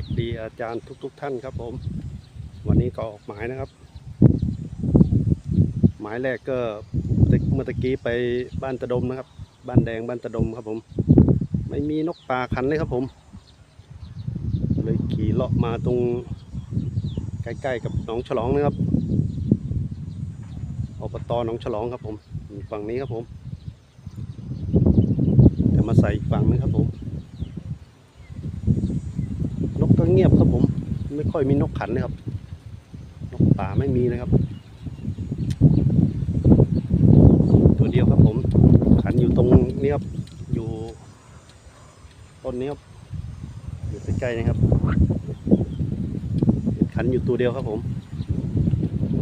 ัสดีอาจารย์ทุกๆท่านครับผม วันนี้ก็ออกหมายนะครับ หมายแรกก็เมื่อตะกี้ไปบ้านตะดมนะครับ บ้านแดงบ้านตะดมครับผม ไม่มีนกป่าขันเลยครับผม เลยขี่เลาะมาตรงใกล้ๆกับหนองฉลองนะครับอบตหนองฉลองครับผมฝั่งนี้ครับผมจะมาใส่อีกฝั่งนึงครับผม นกก็ เงียบครับผม ไม่ค่อยมีนกขันนะครับ นกป่าไม่มีนะครับ ตัวเดียวครับผม ขันอยู่ตรงนี้ครับ อยู่ต้นนี้ครับ อยู่ใกล้ๆนะครับ ขันอยู่ตัวเดียวครับผม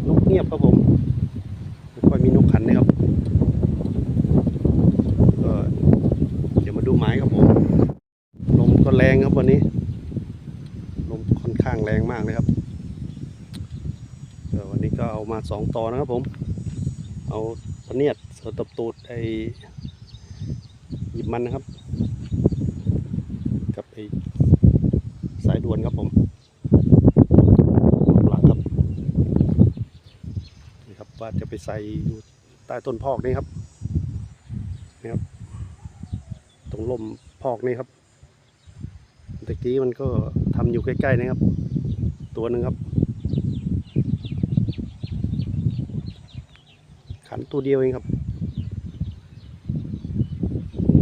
นกเงียบครับผมไม่ค่อยมีนกขันนะครับก็เดี๋ยวมาดูไม้ครับผม ลมก็แรงครับวันนี้ ลมค่อนข้างแรงมากเลยครับวันนี้ก็เอามาสองตอนะครับผม เอาพะเนียดสตบตูดไอหยิบมันนะครับ กับไอสายด่วนครับผมหลักครับนี่ครับว่าจะไปใส่อยู่ใต้ต้นพอกนี่ครับนี่ครับ ตรงลมพอกนี่ครับตะกี้มันก็ทำอยู่ใกล้ๆนะครับ ตัวหนึ่งครับ ขันตัวเดียวเองครับ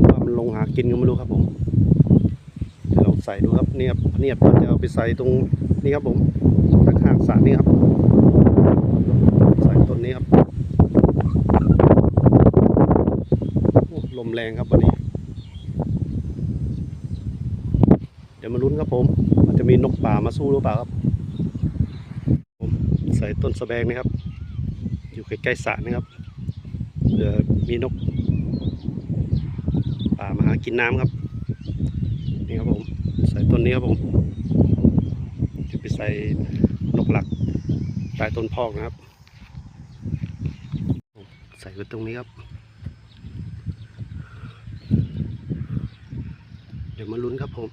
ว่ามันลงหากินก็ไม่รู้ครับผมเดี๋ยวลองใส่ดูครับเนี่ยบเนี่ยเราจะเอาไปใส่ตรงนี้ครับผมข้างสระนี่ครับ ใส่ต้นนี้ครับโอ้ลมแรงครับวันนี้ เดี๋ยวมาลุ้นครับผม มันจะมีนกป่ามาสู้หรือเปล่าครับ ต้นสะแบงนะครับ อยู่ใกล้ๆสระนะครับเผื่อมีนกป่ามาหากินน้ำครับนี่ครับผมใส่ต้นนี้ครับผมจะไปใส่นกหลักใต้ต้นพอกนะครับ ใส่ไว้ตรงนี้ครับ เดี๋ยวมาลุ้นครับผม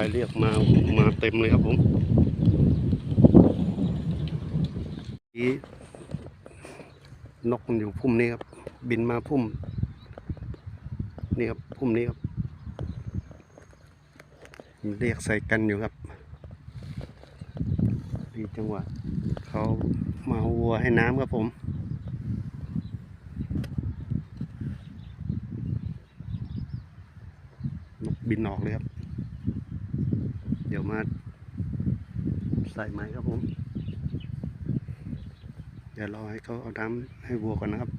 เรียกไปเรียกมามาเต็มเลยครับผมนี่นกมันอยู่พุ่มนี้ครับ บินมาพุ่ม นี่ครับพุ่มนี้ครับเรียกใส่กันอยู่ครับดีจังหวะเขามาวัวให้น้ำครับผมนกบินออกเลยครับ มาใส่ไหมครับผม เดี๋ยวรอให้เขาเอาน้ำให้วัวก่อนนะครับ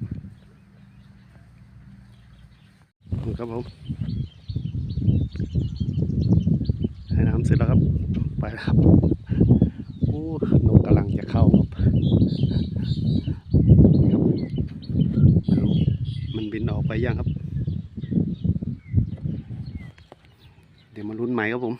นี่ครับผมให้น้ำเสร็จแล้วครับ ไปแล้วครับโอ้นกกำลังจะเข้าครับนี่ครับไม่รู้มันบินออกไปยังครับ เดี๋ยวมาลุ้นใหม่ครับผม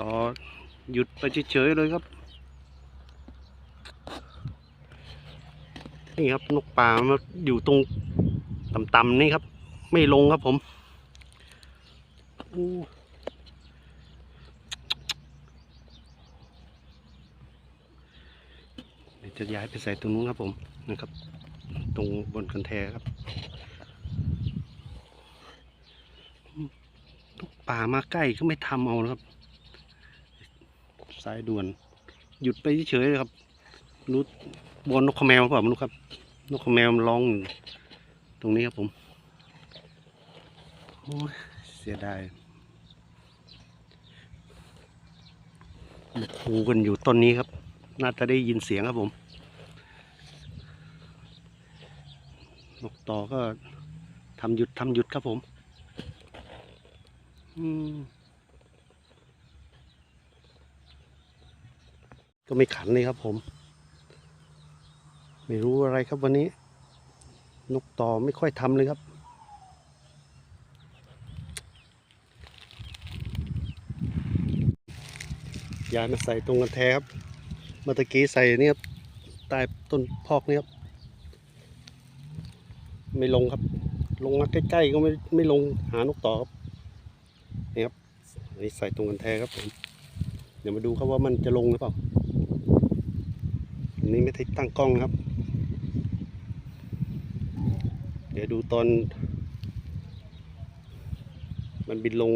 ต่อหยุดไปเฉยๆเลยครับ นี่ครับนกป่ามาอยู่ตรงต่ำๆนี่ครับ ไม่ลงครับผมจะย้ายไปใส่ตรงนู้นครับผมนะครับ ตรงบนกันแทครับนกป่ามาใกล้ก็ไม่ทำเอานะครับ สายด่วน หยุดไปเฉยๆเลยครับรู้บนนกขแมวหรือเปล่าไม่รู้ครับ นกขแมวมันร้องอยู่ตรงนี้ครับผมโอ้ยเสียดายมันคูกันอยู่ต้นนี้ครับ น่าจะได้ยินเสียงครับผม นกต่อก็ทำหยุดทำหยุดครับผม อืม ก็ไม่ขันเลยครับผม ไม่รู้อะไรครับวันนี้ นกต่อไม่ค่อยทำเลยครับยายมาใส่ตรงกันแท้ครับเมื่อตะกี้ใส่เนี่ยครับใต้ต้นพอกเนี่ยครับ ไม่ลงครับ ลงมาใกล้ๆก็ไม่ไม่ลงหานกต่อครับนี่ครับอันนี้ใส่ตรงกันแท้ครับผมเดี๋ยวมาดูครับว่ามันจะลงหรือเปล่า นนี้ไม่ได้ตั้งกล้องนะครับ เดี๋ยวดูตอน มันบินลง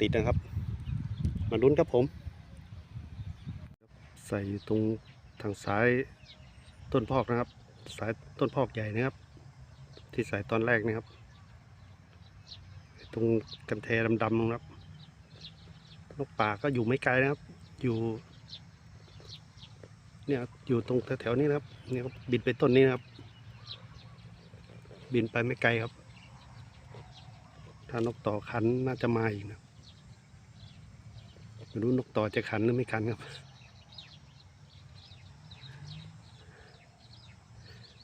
ติดนะครับ มาลุ้นครับผม ใส่ตรงทางซ้ายต้นพอกนะครับ สายต้นพอกใหญ่นะครับ ที่ใส่ตอนแรกนะครับ ตรงกันแทดำๆนะครับนกป่าก็อยู่ไม่ไกลนะครับ อยู่ เนี่ยอยู่ตรงแถวๆนี้นะครับเนี่ยบบินไปต้นนี้นะครับ บินไปไม่ไกลครับ ถ้านกต่อขันน่าจะมาอีกนะไม่รู้นกต่อจะขันหรือไม่ขันครับ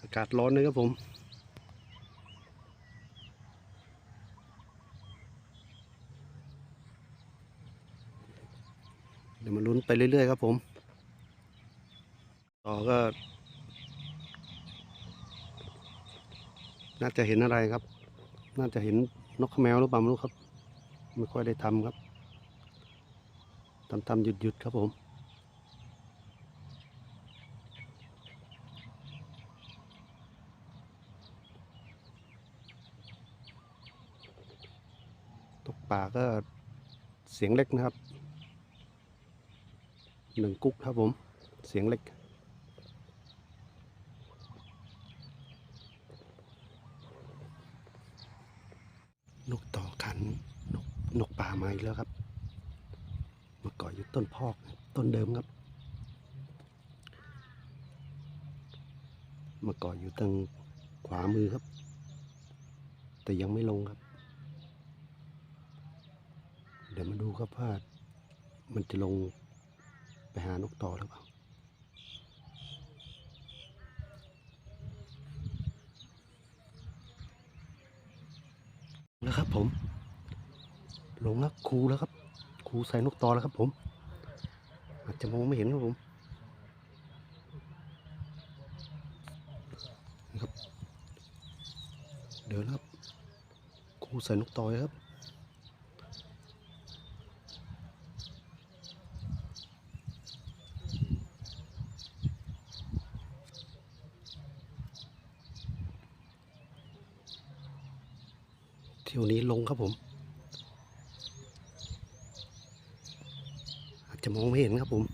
อากาศร้อนเลยครับผมเดี๋ยวมาลุ้นไปเรื่อยๆครับผม ต่อก็ น่าจะเห็นอะไรครับ น่าจะเห็นนกแมวหรือเปล่าไม่รู้ครับ ไม่ค่อยได้ทำครับทำทำหยุดหยุดๆครับผม ตกป่าก็เสียงเล็กนะครับหนึ่งกุ๊กครับผม เสียงเล็ก นกต่อขันนกนกป่ามาอีกแล้วครับมาเกาะอยู่ต้นพอกต้นเดิมครับมาเกาะอยู่ทางขวามือครับ แต่ยังไม่ลงครับ เดี๋ยวมาดูครับว่ามันจะลงไปหานกต่อหรือเปล่า แล้วครับผม ลงแล้วครูแล้วครับครูใส่นกตอแล้วครับผม อาจจะมองไม่เห็นครับผมครับเดินแล้วครับครูใส่นกตอเลยครับเที่ยวนี้ลงครับผม อา จะมองไม่เห็นครับผม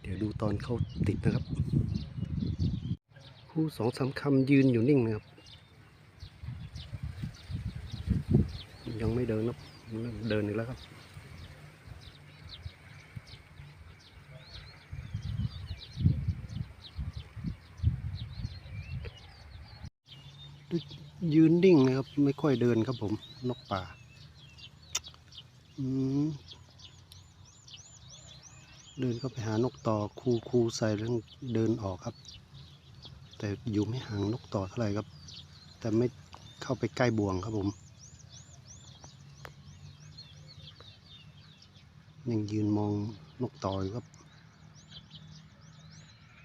เดี๋ยวดูตอนเขาติดนะครับ ผู้สองสามคำยืนอยู่นิ่งนะครับ ยังไม่เดินครับเดินอีกแล้วครับยืนนิ่งนะครับ ไม่ค่อยเดินครับผม นกป่า เดินเข้าไปหานกต่อคูคูใส่แล้วเดินออกครับ แต่อยู่ไม่ห่างนกต่อเท่าไหร่ครับ แต่ไม่เข้าไปใกล้บ่วงครับผมยังยืนมองนกต่ออยู่ครับ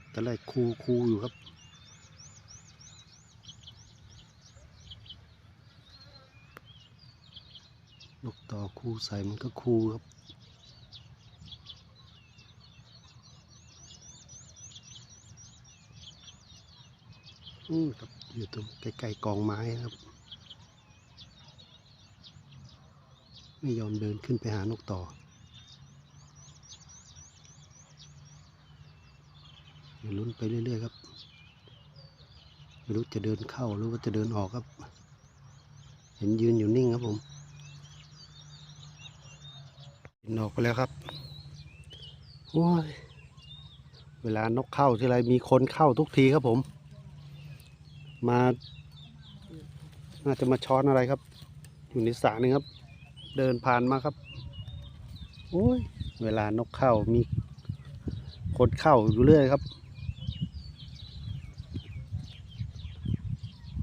แต่แรกคูคูอยู่ครับ นกต่อคูใส่มันก็คูครับอืมครับอยู่ตรงใกล้ๆกองไม้ครับ ไม่ยอมเดินขึ้นไปหานกต่อยลุ้นไปเรื่อยๆครับไม่รู้จะเดินเข้าหรือว่าจะเดินออกครับ เห็นยืนอยู่นิ่งครับผม บินออกไปแล้วครับโอ้ยเวลานกเข้าทีไรมีคนเข้าทุกทีครับผม มา น่าจะมาช้อนอะไรครับ อยู่ในสระนึงครับ เดินผ่านมาครับ โอ้ย เวลานกเข้ามีคนเข้าอยู่เรื่อยครับ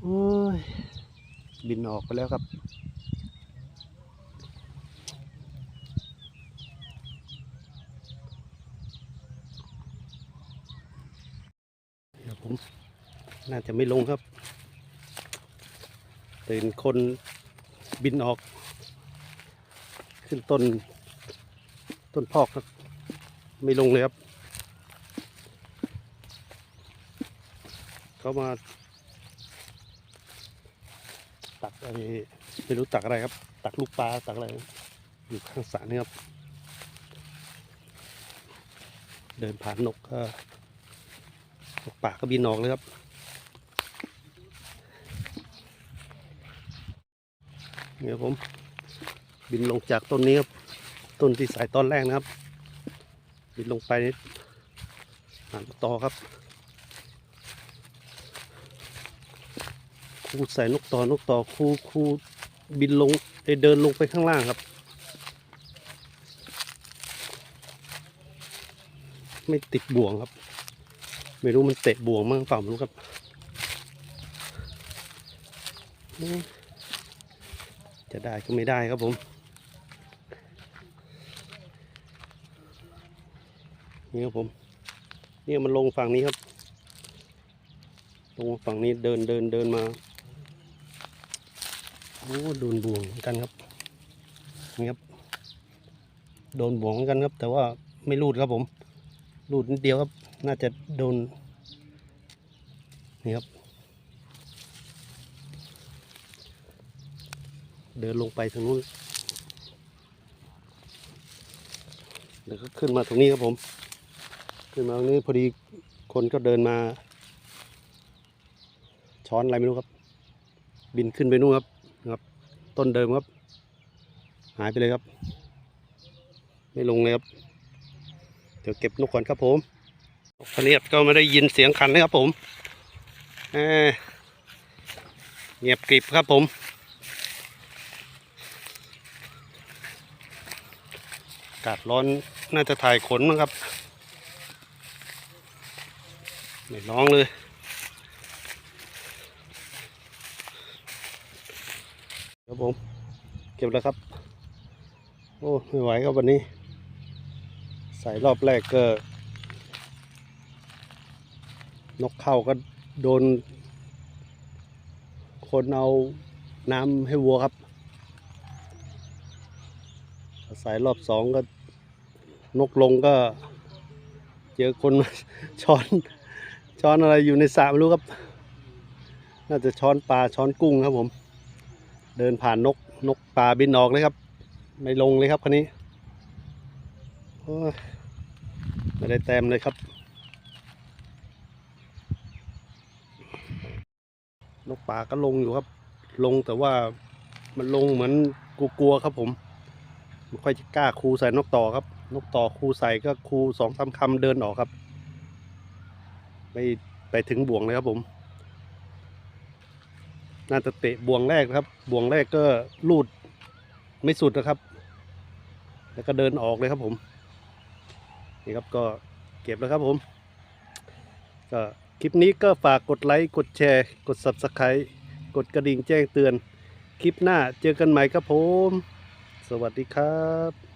โอ้ย บินออกไปแล้วครับ เดี๋ยว ผมน่าจะไม่ลงครับ ตื่นคนบินออก ขึ้นต้น ต้นพอกครับ ไม่ลงเลยครับ เขามา ตักอะไรไม่รู้ตักอะไรครับ ตักลูกปลาตักอะไร อยู่ข้างสระนี่ครับ เดินผ่านนกก็นก ปากก็บินออกเลยครับ เนี่ยผม บินลงจากต้นนี้ครับ ต้นที่สายตอนแรกนะครับ บินลงไปนี่หานต่อครับครูใส่นกต่อนกต่อครูครูบินลงเดินลงไปข้างล่างครับ ไม่ติดบ่วงครับ ไม่รู้มันเตะบ่วงมั้งเปล่าไม่รู้ครับจะได้ก็ไม่ได้ครับผม นี่ครับผม เนี่ยมันลงฝั่งนี้ครับ ลงฝั่งนี้เดินเดินเดินมาโอ้โดนบ่วงเหมือนกันครับนี่ครับ โดนบ่วงเหมือนกันครับ แต่ว่าไม่รูดครับผมรูดนิดเดียวครับ น่าจะโดน นี่ครับ เดินลงไปทางนู้นเดี๋ยวก็ขึ้นมาตรงนี้ครับผม ขึ้นมาตรงนี้พอดีคนก็เดินมา ช้อนอะไรไม่รู้ครับ บินขึ้นไปนู่นครับนะครับ ต้นเดิมครับ หายไปเลยครับ ไม่ลงเลยครับ เดี๋ยวเก็บนกก่อนครับผมนกพเนียดก็ไม่ได้ยินเสียงคันนะครับผม เงียบกริบครับผมอากาศร้อนน่าจะถ่ายขนมั้งครับ ไม่ร้องเลยครับผม เก็บแล้วครับ โอ้ไม่ไหวครับวันนี้ ใส่รอบแรกก็นกเข้าก็ โดน คนเอาน้ำให้วัวครับใส่รอบสองก็นกลงก็ เจอคนช้อนช้อนอะไรอยู่ในสระไม่รู้ครับ น่าจะช้อนปลาช้อนกุ้งครับผม เดินผ่านนกนกป่าบินออกเลยครับ ไม่ลงเลยครับคันนี้ไม่ได้แต้มเลยครับ นกป่าก็ลงอยู่ครับ ลงแต่ว่ามันลงเหมือนกลัวๆครับผมไม่ค่อยจะกล้าคูใส่นกต่อครับ นกต่อคูใส่ก็คูสองสามคำเดินออกครับไม่ไปถึงบ่วงเลยครับผม น่าจะเตะบ่วงแรกครับ บ่วงแรกก็ลูดไม่สุดนะครับ แล้วก็เดินออกเลยครับผม นี่ครับก็เก็บแล้วครับผม ก็ คลิปนี้ก็ฝากกดไลค์กดแชร์ กด Subscribe กดกระดิ่งแจ้งเตือน คลิปหน้าเจอกันใหม่ครับผม สวัสดีครับ